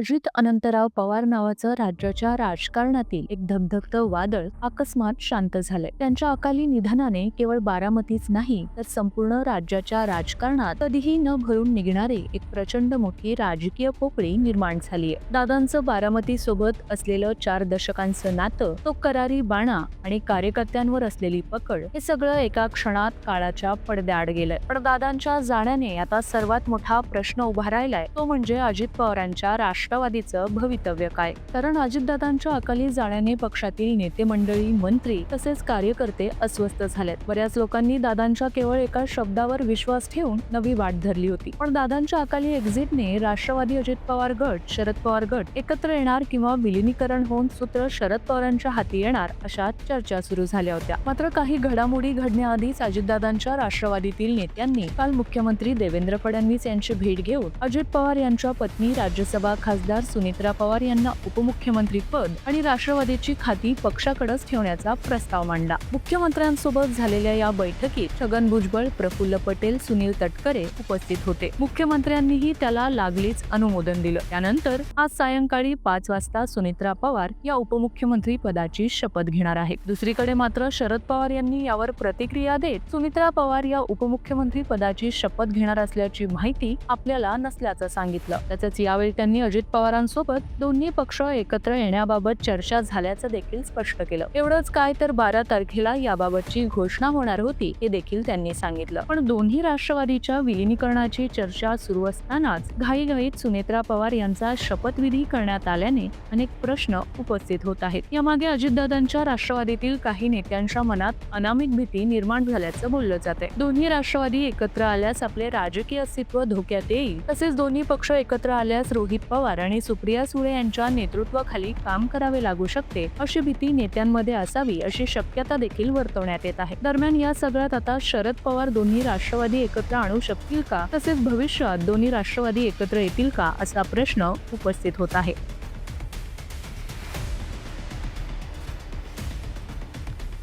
अजित अनंतराव पवार नावाचं राज्याच्या राजकारणातील एक धगधगतं वादळ अकस्मात शांत झालंय. त्यांच्या अकाली निधनाने केवळ बारामतीच नाही तर संपूर्ण राज्याच्या राजकारणात कधीही न भरून निघणारी एक प्रचंड मोठी राजकीय पोकळी निर्माण झालीय. दादांचं बारामती सोबत असलेलं चार दशकांचं नातं तो करारी बाणा आणि कार्यकर्त्यांवर असलेली पकड हे सगळं एका क्षणात काळाच्या पडद्याआड गेलंय. पण दादांच्या जाण्याने आता सर्वात मोठा प्रश्न उभा राहिलाय तो म्हणजे अजित पवारांच्या राष्ट्रवादीचं भवितव्य काय? कारण अजितदादांच्या अकाली जाण्याने पक्षातील नेते मंडळी मंत्री तसेच कार्यकर्ते अस्वस्थ झालेत. बऱ्याच लोकांनी दादांच्या केवळ एका शब्दावर विश्वास ठेवून नवी वाट धरली होती. पण दादांच्या अकाली एक्झिटने राष्ट्रवादी अजित पवार गट शरद पवार गट एकत्र येणार किंवा विलिनीकरण होऊन सूत्र शरद पवारांच्या हाती येणार अशा चर्चा सुरू झाल्या होत्या. मात्र काही घडामोडी घडण्याआधीच अजितदादांच्या राष्ट्रवादीतील नेत्यांनी काल मुख्यमंत्री देवेंद्र फडणवीस यांची भेट घेऊन अजित पवार यांच्या पत्नी राज्यसभा खासदार सुनित्रा पवार यांना उपमुख्यमंत्री पद आणि राष्ट्रवादीची खाती पक्षाकडेच ठेवण्याचा प्रस्ताव मांडला. मुख्यमंत्र्यांसोबत झालेल्या या बैठकीत छगन भुजबळ प्रफुल्ल पटेल सुनील तटकरे उपस्थित होते. मुख्यमंत्र्यांनीही त्याला लागलीच अनुमोदन दिलं. त्यानंतर आज सायंकाळी पाच वाजता सुनित्रा पवार या उपमुख्यमंत्री पदाची शपथ घेणार आहे दुसरीकडे मात्र शरद पवार यांनी यावर प्रतिक्रिया देत सुनित्रा पवार या उपमुख्यमंत्री पदाची शपथ घेणार असल्याची माहिती आपल्याला नसल्याचं सांगितलं. तसंच यावेळी त्यांनी अजित अजित पवारांसोबत दोन्ही पक्ष एकत्र येण्याबाबत चर्चा झाल्याचं देखील स्पष्ट केलं. एवढंच काय तर बारा तारखेला याबाबतची घोषणा होणार होती हे देखील त्यांनी सांगितलं. पण दोन्ही राष्ट्रवादीच्या विलिनीकरणाची चर्चा सुरू असतानाच घाईघाईत सुनेत्रा पवार यांचा शपथविधी करण्यात आल्याने अनेक प्रश्न उपस्थित होत आहेत. यामागे अजितदादांच्या राष्ट्रवादीतील काही नेत्यांच्या मनात अनामिक भीती निर्माण झाल्याचं बोललं जाते दोन्ही राष्ट्रवादी एकत्र आल्यास आपले राजकीय अस्तित्व धोक्यात येईल. तसेच दोन्ही पक्ष एकत्र आल्यास रोहित पवार पवार आणि सुप्रिया सुळे यांच्या नेतृत्वाखाली काम करावे लागू शकते अशी भीती नेत्यांमध्ये असावी अशी शक्यता देखील वर्तवण्यात येत आहे. दरम्यान या सगळ्यात आता शरद पवार दोन्ही राष्ट्रवादी एकत्र आणू शकतील का? तसेच भविष्यात दोन्ही राष्ट्रवादी एकत्र येतील का? असा प्रश्न उपस्थित होत आहे.